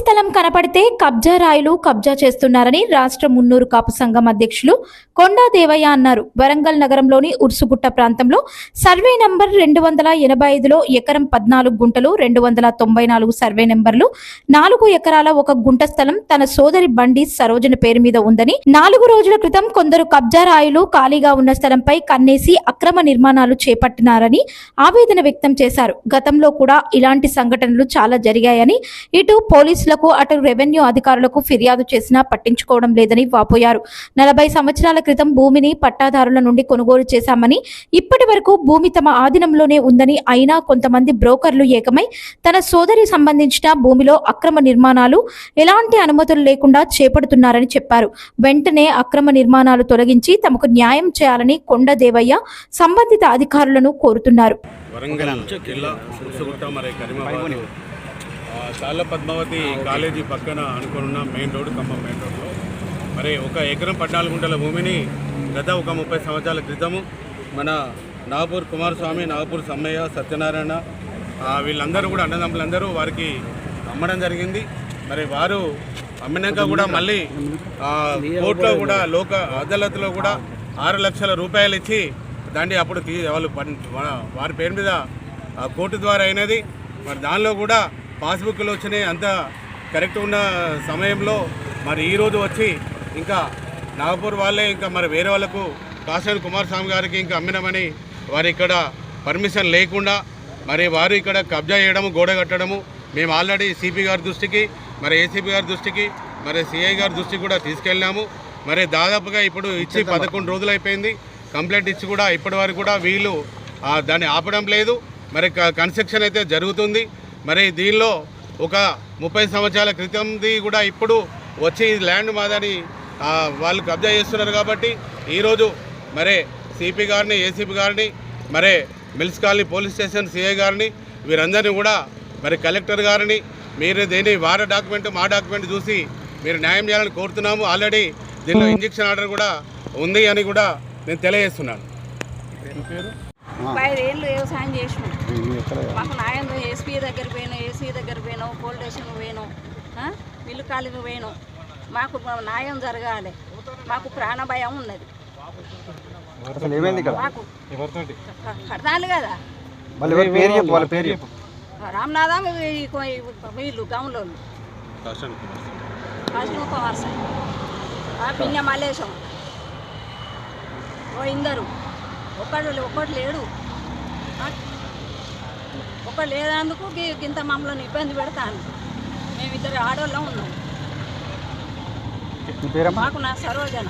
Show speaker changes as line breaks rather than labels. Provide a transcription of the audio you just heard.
స్థలం కనపడితే కబ్జా రాయులు కబ్జా చేస్తున్నారని రాష్ట్ర మున్నూరు కాపు సంఘం అధ్యక్షులు కొండా దేవయ్య అన్నారు. వరంగల్ నగరంలోని ఉర్సుగుట్ట ప్రాంతంలో సర్వే నంబర్ రెండు వందల ఎనభై ఐదులో ఎకరం పద్నాలుగు గుంటలు రెండు వందల తొంభై నాలుగు సర్వే నెంబర్లు నాలుగు ఎకరాల ఒక గుంట స్థలం తన సోదరి బండి సరోజన పేరు మీద ఉందని నాలుగు రోజుల క్రితం కొందరు కబ్జా రాయులు ఖాళీగా ఉన్న స్థలంపై కన్నేసి అక్రమ నిర్మాణాలు చేపట్టినారని ఆవేదన వ్యక్తం చేశారు. గతంలో కూడా ఇలాంటి సంఘటనలు చాలా జరిగాయని ఇటు పోలీసులు పోలీసులకు అటు రెవెన్యూ అధికారులకు ఫిర్యాదు చేసినా పట్టించుకోవడం లేదని వాపోయారు. నలభై సంవత్సరాల క్రితం భూమిని పట్టాదారుల నుండి కొనుగోలు చేశామని ఇప్పటి వరకు భూమి తమ ఆధీనంలోనే ఉందని అయినా కొంతమంది బ్రోకర్లు ఏకమై తన సోదరి సంబంధించిన భూమిలో అక్రమ నిర్మాణాలు ఎలాంటి అనుమతులు లేకుండా చేపడుతున్నారని చెప్పారు. వెంటనే అక్రమ నిర్మాణాలు తొలగించి తమకు న్యాయం చేయాలని కొండ దేవయ్య సంబంధిత అధికారులను కోరుతున్నారు.
వరంగల్ జిల్లా తాళ్ళ పద్మావతి కాలేజీ పక్కన అనుకున్న మెయిన్ రోడ్ ఖమ్మం మెయిన్ రోడ్లో మరి ఒక ఎకరం పద్నాలుగు గుంటల భూమిని గత ఒక ముప్పై సంవత్సరాల క్రితము మన నాగపూర్ కుమారస్వామి నాగపూర్ సమ్మయ్య సత్యనారాయణ వీళ్ళందరూ కూడా అన్నదమ్ములందరూ వారికి అమ్మడం జరిగింది. మరి వారు అమ్మినాక కూడా మళ్ళీ కోర్టులో కూడా లోక అదాలత్లో కూడా ఆరు లక్షల రూపాయలు ఇచ్చి దాన్ని అప్పుడు తీ వాళ్ళు వారి పేరు మీద కోర్టు ద్వారా అయినది. మరి దానిలో కూడా పాస్బుక్లు వచ్చినాయి అంత కరెక్ట్ ఉన్న సమయంలో మరి ఈరోజు వచ్చి ఇంకా నాగపూర్ వాళ్ళే ఇంకా మరి వేరే వాళ్ళకు కాసేపు కుమారస్వామి గారికి ఇంకా అమ్మినామని వారు ఇక్కడ పర్మిషన్ లేకుండా మరి వారు ఇక్కడ కబ్జా చేయడము గోడ కట్టడము మేము ఆల్రెడీ సిపి గారి దృష్టికి మరి ఏసీపీ గారి దృష్టికి మరి సిఐ గారి దృష్టికి కూడా తీసుకెళ్ళాము. మరి దాదాపుగా ఇప్పుడు ఇచ్చి పదకొండు రోజులు అయిపోయింది. కంప్లైంట్ ఇచ్చి కూడా ఇప్పటి వరకు కూడా వీళ్ళు దాన్ని ఆపడం లేదు. మరి కన్స్ట్రక్షన్ అయితే జరుగుతుంది. మరి దీనిలో ఒక ముప్పై సంవత్సరాల క్రితంది కూడా ఇప్పుడు వచ్చి ల్యాండ్ మాదని వాళ్ళు కబ్జా చేస్తున్నారు కాబట్టి ఈరోజు మరి సిపి గారిని ఏసీపీ గారిని మరి mills colony police station CI గారిని వీరందరినీ కూడా మరి కలెక్టర్ గారిని మీరు దేని వారి డాక్యుమెంట్ మా డాక్యుమెంట్ చూసి మీరు న్యాయం చేయాలని కోరుతున్నాము. ఆల్రెడీ దీనిలో ఇంజక్షన్ ఆర్డర్ కూడా ఉంది అని కూడా నేను తెలియజేస్తున్నాను.
ఐదేళ్ళు వ్యవసాయం చేసినాం. మాకు న్యాయం ఎస్పీ దగ్గర పోయినాం ఏసీ దగ్గర పోయినాం పోలీస్ స్టేషన్ పోయినాం ఆ? మిల్లు కాలుకి పోయినాం. మాకు న్యాయం జరగాలి. మాకు ప్రాణ భయం ఉన్నది.
అసలు ఏమైంది ఇక్కడ?
మాకు కడతాను కదా.
మళ్ళీ ఎవరి పేరు చెప్పు వాళ్ళ పేరు చెప్పు.
రామనాథం వీళ్ళు గౌన్లో కృష్ణ కుమార్ సార్. ఆ పిన్న మల్లేశం. ఓ ఇందరు. ఒక్కడు ఒక్కడు లేడు. లేనందుకు గి- గింత మమ్మల్ని ఇబ్బంది పెడతాను మేమిద్దరు ఆడవాళ్ళం ఉన్నాం. మాకు నా సరోజన.